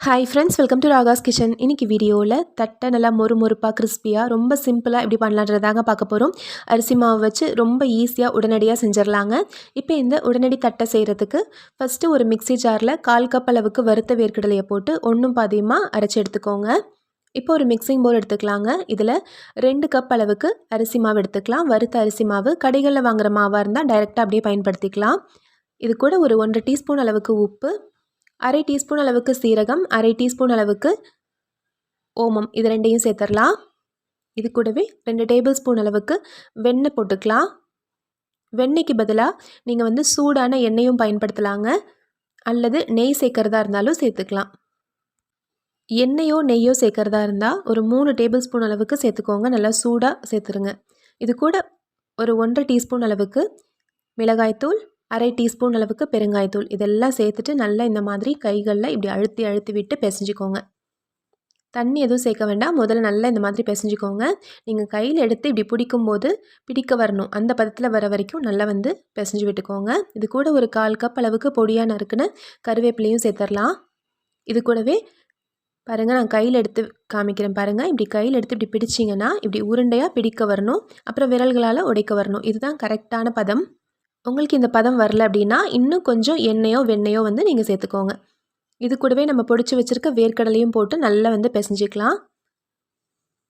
Hi friends welcome to Raga's kitchen இன்றைக்கி வீடியோவில் தட்டை நல்லா மொறு மொறுப்பாக கிறிஸ்பியாக ரொம்ப சிம்பிளாக எப்படி பண்ணலான்றதாங்க பார்க்க போகிறோம் அரிசி மாவு வச்சு ரொம்ப ஈஸியாக உடனடியாக செஞ்சிடலாங்க இப்போ இந்த உடனடி தட்டை செய்கிறதுக்கு ஃபஸ்ட்டு ஒரு மிக்சி ஜாரில் கால் கப் அளவுக்கு வறுத்த வேர்க்கடலையை போட்டு ஒன்றும் பாதியமாக அரைச்சி எடுத்துக்கோங்க. இப்போ ஒரு மிக்சிங் போல் எடுத்துக்கலாங்க. இதில் ரெண்டு கப் அளவுக்கு அரிசி மாவு எடுத்துக்கலாம். வறுத்த அரிசி மாவு கடைகளில் வாங்குகிற மாவாக இருந்தால் டைரெக்டாக அப்படியே பயன்படுத்திக்கலாம். இது கூட ஒரு ஒன்றரை டீஸ்பூன் அளவுக்கு உப்பு அரை டீஸ்பூன் அளவுக்கு சீரகம் அரை டீஸ்பூன் அளவுக்கு ஓமம். இது ரெண்டையும் சேர்த்துடலாம் இது கூடவே ரெண்டு டேபிள் ஸ்பூன் அளவுக்கு வெண்ணெய் போட்டுக்கலாம். வெண்ணெய்க்கு பதிலாக நீங்கள் வந்து சூடான எண்ணெயும் பயன்படுத்தலாங்க. அல்லது நெய் சேர்க்குறதா இருந்தாலும் சேர்த்துக்கலாம். எண்ணெயோ நெய்யோ சேர்க்குறதா இருந்தால் ஒரு மூணு டேபிள் ஸ்பூன் அளவுக்கு சேர்த்துக்கோங்க. நல்லா சூடாக சேர்த்துருங்க. இது கூட ஒரு ஒன்றரை டீஸ்பூன் அளவுக்கு மிளகாய்த்தூள் அரை டீஸ்பூன் அளவுக்கு பெருங்காயத்தூள். இதெல்லாம் சேர்த்துட்டு நல்லா இந்த மாதிரி கைகளில் இப்படி அழுத்தி அழுத்தி விட்டு பிசைஞ்சிக்கோங்க. தண்ணி எதுவும் சேர்க்க வேண்டாம். முதல்ல நல்லா இந்த மாதிரி பிசைஞ்சிக்கோங்க. நீங்கள் கையில் எடுத்து இப்படி பிடிக்கும்போது பிடிக்க வரணும். அந்த பதத்தில் வர வரைக்கும் நல்லா வந்து பிசைஞ்சு விட்டுக்கோங்க. இது கூட ஒரு கால் கப் அளவுக்கு பொடியாக நறுக்குன்னு கருவேப்பிலையும் சேர்த்துடலாம் இது கூடவே பாருங்கள் நான் கையில் எடுத்து காமிக்கிறேன் பாருங்கள் இப்படி கையில் எடுத்து இப்படி பிடிச்சிங்கன்னா இப்படி உருண்டையாக பிடிக்க வரணும். அப்புறம் விரல்களால் உடைக்க வரணும். இதுதான் கரெக்டான பதம். உங்களுக்கு இந்த பதம் வரல அப்படின்னா இன்னும் கொஞ்சம் எண்ணெயோ வெண்ணெயோ வந்து நீங்கள் சேர்த்துக்கோங்க. இது கூடவே நம்ம பொடிச்சு வச்சுருக்க வேர்க்கடலையும் போட்டு நல்லா வந்து பிசைஞ்சிக்கலாம்.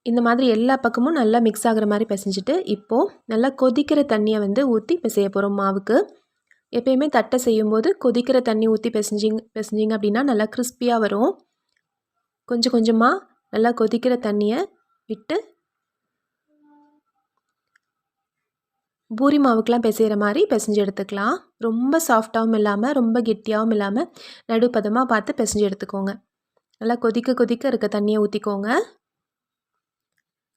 இந்த மாதிரி எல்லா பக்கமும் நல்லா மிக்ஸ் ஆகிற மாதிரி பிசைஞ்சிட்டு இப்போது நல்லா கொதிக்கிற தண்ணியை வந்து ஊற்றி பிசைய போகிறோம் மாவுக்கு. எப்பயுமே தட்டை செய்யும்போது கொதிக்கிற தண்ணி ஊற்றி பிசைஞ்சிங்க பிசைஞ்சிங்க அப்படின்னா நல்லா கிறிஸ்பியாக வரும். கொஞ்சம் கொஞ்சமாக நல்லா கொதிக்கிற தண்ணியை விட்டு பூரி மாவுக்கெலாம் பிசைகிற மாதிரி பிசைஞ்சு எடுத்துக்கலாம். ரொம்ப சாஃப்டாகவும் இல்லாமல் ரொம்ப கெட்டியாகவும் இல்லாமல் நடுப்பதமாக பார்த்து பிசைஞ்சு எடுத்துக்கோங்க. நல்லா கொதிக்க கொதிக்க இருக்க தண்ணியை ஊற்றிக்கோங்க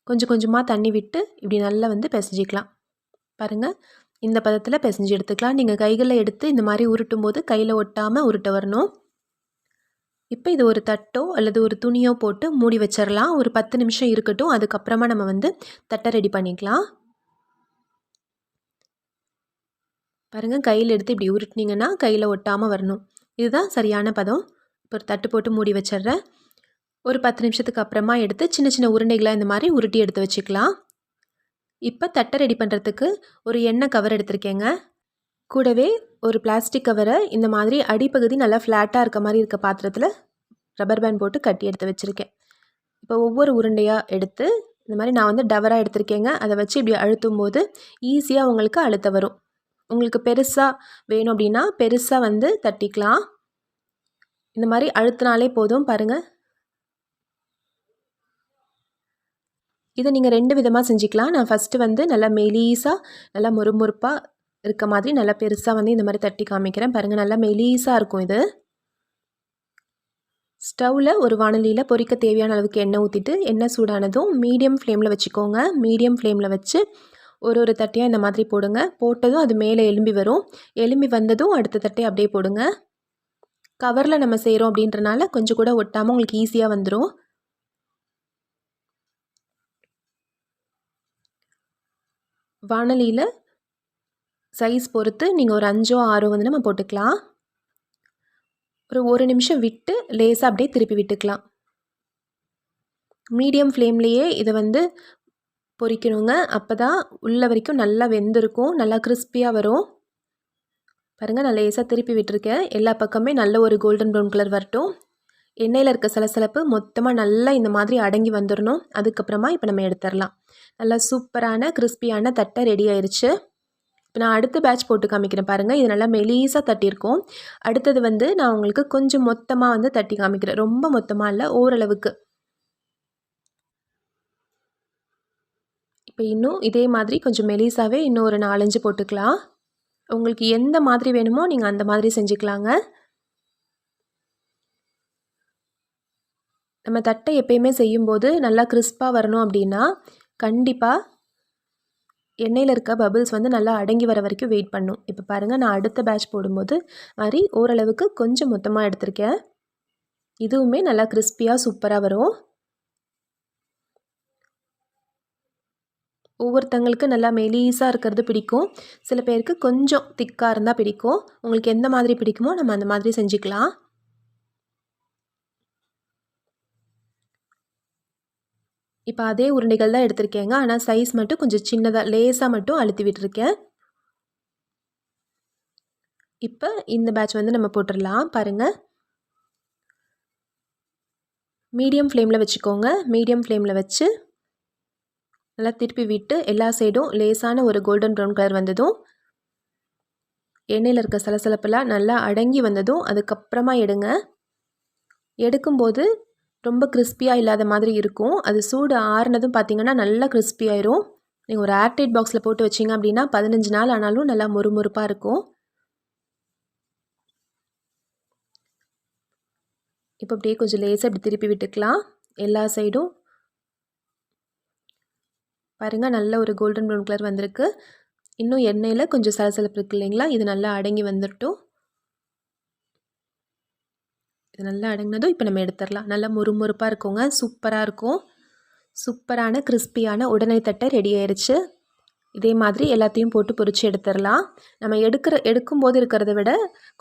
கொஞ்சம் கொஞ்சமாக தண்ணி விட்டு இப்படி நல்லா வந்து பிசைஞ்சிக்கலாம். பாருங்கள் இந்த பதத்தில் பிசைஞ்சு எடுத்துக்கலாம். நீங்கள் கைகளில் எடுத்து இந்த மாதிரி உருட்டும் போது கையில் ஒட்டாமல் உருட்ட வரணும். இப்போ இது ஒரு தட்டோ அல்லது ஒரு துணியோ போட்டு மூடி வச்சிடலாம் ஒரு பத்து நிமிஷம் இருக்கட்டும். அதுக்கப்புறமா நம்ம வந்து தட்டை ரெடி பண்ணிக்கலாம். பாருங்கள் கையில் எடுத்து இப்படி உருட்டினீங்கன்னா கையில் ஒட்டாமல் வரணும். இதுதான் சரியான பதம். இப்போ ஒரு தட்டு போட்டு மூடி வச்சிட்றேன். ஒரு பத்து நிமிஷத்துக்கு அப்புறமா எடுத்து சின்ன சின்ன உருண்டைகளாக இந்த மாதிரி உருட்டி எடுத்து வச்சுக்கலாம். இப்போ தட்டை ரெடி பண்ணுறதுக்கு ஒரு எண்ணெய் கவர் எடுத்திருக்கேங்க. கூடவே ஒரு பிளாஸ்டிக் கவரை இந்த மாதிரி அடிப்பகுதி நல்லா ஃப்ளாட்டாக இருக்க மாதிரி இருக்க பாத்திரத்தில் ரப்பர் பேண்ட் போட்டு கட்டி எடுத்து வச்சுருக்கேன். இப்போ ஒவ்வொரு உருண்டையாக எடுத்து இந்த மாதிரி நான் வந்து டவராக எடுத்திருக்கேங்க. அதை வச்சு இப்படி அழுத்தும் போது ஈஸியாக உங்களுக்கு அழுத்த வரும். உங்களுக்கு பெருசாக வேணும் அப்படின்னா பெருசாக வந்து தட்டிக்கலாம். இந்த மாதிரி அழுத்தினாலே போதும் பாருங்கள் இதை நீங்கள் ரெண்டு விதமாக செஞ்சுக்கலாம். நான் ஃபஸ்ட்டு வந்து நல்லா மெலீஸாக நல்லா முறுமுறுப்பாக இருக்க மாதிரி நல்லா பெருசாக வந்து இந்த மாதிரி தட்டி காமிக்கிறேன். பாருங்கள் நல்லா மெலீஸாக இருக்கும் இது. ஸ்டவ்வில் ஒரு வானலியில் பொரிக்க தேவையான அளவுக்கு எண்ணெய் ஊற்றிட்டு எண்ணெய் சூடானதும் மீடியம் ஃப்ளேமில் வச்சுக்கோங்க. மீடியம் ஃப்ளேமில் வச்சு ஒரு ஒரு தட்டையாக இந்த மாதிரி போடுங்க. போட்டதும் அது மேலே எலும்பி வரும். எலும்பி வந்ததும் அடுத்த தட்டையை அப்படியே போடுங்க. கவரில் நம்ம செய்கிறோம் அப்படின்றனால கொஞ்சம் கூட ஒட்டாமல் உங்களுக்கு ஈஸியாக வந்துடும் வானலியில் சைஸ் பொறுத்து நீங்கள் ஒரு அஞ்சோ ஆறோ வந்து நம்ம போட்டுக்கலாம். ஒரு ஒரு நிமிஷம் விட்டு லேசாக அப்படியே திருப்பி விட்டுக்கலாம். மீடியம் ஃப்ளேம்லேயே இதை வந்து பொரிக்கணுங்க அப்போ தான் உள்ள வரைக்கும் நல்லா வெந்திருக்கும். நல்லா கிறிஸ்பியாக வரும். பாருங்கள் நான் லேசாக திருப்பி விட்டுருக்கேன். எல்லா பக்கமே நல்ல ஒரு கோல்டன் ப்ரௌன் கலர் வரட்டும். எண்ணெயில் இருக்க சலசலப்பு மொத்தமாக நல்லா இந்த மாதிரி அடங்கி வந்துடணும் அதுக்கப்புறமா இப்போ நம்ம எடுத்துடலாம் நல்லா சூப்பரான கிறிஸ்பியான தட்டை ரெடி ஆயிடுச்சு இப்போ நான் அடுத்த பேட்ச் போட்டு காமிக்கிறேன் பாருங்கள் இது நல்லா மெலீஸாக தட்டியிருக்கோம். அடுத்தது வந்து நான் உங்களுக்கு கொஞ்சம் மொத்தமாக வந்து தட்டி காமிக்கிறேன். ரொம்ப மொத்தமாக இல்லை ஓரளவுக்கு. இப்போ இன்னும் இதே மாதிரி கொஞ்சம் மெலிசாகவே இன்னும் ஒரு நாலஞ்சு போட்டுக்கலாம். உங்களுக்கு எந்த மாதிரி வேணுமோ நீங்கள் அந்த மாதிரி செஞ்சுக்கலாங்க. நம்ம தட்டை எப்பயுமே செய்யும்போது நல்லா கிறிஸ்பாக வரணும் அப்படின்னா கண்டிப்பாக எண்ணெயில் இருக்க பபிள்ஸ் வந்து நல்லா அடங்கி வர வரைக்கும் வெயிட் பண்ணும். இப்போ பாருங்கள் நான் அடுத்த பேட்ச் போடும்போது மாதிரி ஓரளவுக்கு கொஞ்சம் மொத்தமாக எடுத்திருக்கேன். இதுவுமே நல்லா கிறிஸ்பியாக சூப்பராக வரும். ஒவ்வொருத்தவங்களுக்கு நல்லா மெலீஸாக இருக்கிறது பிடிக்கும். சில பேருக்கு கொஞ்சம் திக்காக இருந்தால் பிடிக்கும். உங்களுக்கு எந்த மாதிரி பிடிக்குமோ நம்ம அந்த மாதிரி செஞ்சுக்கலாம். இப்போ அதே உருண்டைகள் தான் எடுத்திருக்கேங்க. ஆனால் சைஸ் மட்டும் கொஞ்சம் சின்னதாக லேஸாக மட்டும் அழுத்தி விட்டுருக்கேன். இப்போ இந்த பேட்ச் வந்து நம்ம போட்டுடலாம். பாருங்கள் மீடியம் ஃப்ளேமில் வச்சுக்கோங்க. மீடியம் ஃப்ளேமில் வச்சு நல்லா திருப்பி விட்டு எல்லா சைடும் லேசான ஒரு கோல்டன் ப்ரௌன் கலர் வந்ததும் எண்ணெயில் இருக்க சலசலப்பெல்லாம் நல்லா அடங்கி வந்ததும் அதுக்கப்புறமா எடுங்க. எடுக்கும்போது ரொம்ப கிறிஸ்பியாக இல்லாத மாதிரி இருக்கும். அது சூடு ஆறுனதும் பார்த்திங்கன்னா நல்லா கிறிஸ்பி ஆயிரும். நீங்கள் ஒரு ஏர்டைட் பாக்ஸில் போட்டு வச்சிங்க அப்படின்னா பதினஞ்சு நாள் ஆனாலும் நல்லா முறுமுறுப்பாக இருக்கும். இப்போ அப்படியே கொஞ்சம் லேசாக இப்படி திருப்பி விட்டுக்கலாம். எல்லா சைடும் பாருங்கள் நல்ல ஒரு கோல்டன் ப்ரௌன் கலர் வந்திருக்கு. இன்னும் எண்ணெயில் கொஞ்சம் சலசலப்பு இருக்குது இல்லைங்களா? இது நல்லா அடங்கி வந்துட்டோம் இது நல்லா அடங்கினதும் இப்போ நம்ம எடுத்துடலாம் நல்லா முறுமுறுப்பாக இருக்குங்க. சூப்பராக இருக்கும். சூப்பரான கிறிஸ்பியான உடனே தட்டை ரெடி ஆயிடுச்சு இதே மாதிரி எல்லாத்தையும் போட்டு பொறிச்சு எடுத்துடலாம் நம்ம எடுக்கிற எடுக்கும்போது இருக்கிறத விட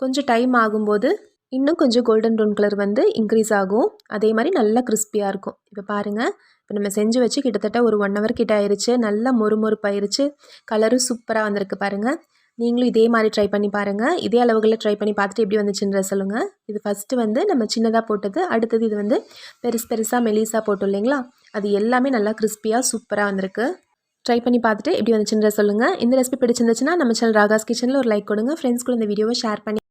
கொஞ்சம் டைம் ஆகும்போது இன்னும் கொஞ்சம் கோல்டன் ப்ரௌன் கலர் வந்து இன்க்ரீஸ் ஆகும். அதே மாதிரி நல்லா கிறிஸ்பியாக இருக்கும். இப்போ பாருங்கள் இப்போ நம்ம செஞ்சு வச்சு கிட்டத்தட்ட ஒரு ஒன் ஹவர் கிட்ட ஆயிடுச்சு நல்லா மொறுமொறுப்பாயிருச்சு. கலரும் சூப்பராக வந்திருக்கு பாருங்கள் நீங்களும் இதே மாதிரி ட்ரை பண்ணி பாருங்கள் இதே அளவுகளில் ட்ரை பண்ணி பார்த்துட்டு எப்படி வந்துச்சுன்ற சொல்லுங்கள் இது ஃபஸ்ட்டு வந்து நம்ம சின்னதாக போட்டது. அடுத்தது இது வந்து பெருசு பெருசாக மெலிசாக போட்டோம் இல்லைங்களா? அது எல்லாமே நல்லா கிறிஸ்பியாக சூப்பராக வந்திருக்கு. ட்ரை பண்ணி பார்த்துட்டு எப்படி வந்துச்சுன்ற சொல்லுங்கள் இந்த ரெசிபி பிடிச்சிருந்துச்சுன்னா நம்ம சேனல் ராகாஸ் கிச்சனில் ஒரு லைக் கொடுங்க. ஃப்ரெண்ட்ஸ் கூட இந்த வீடியோவை ஷேர் பண்ணி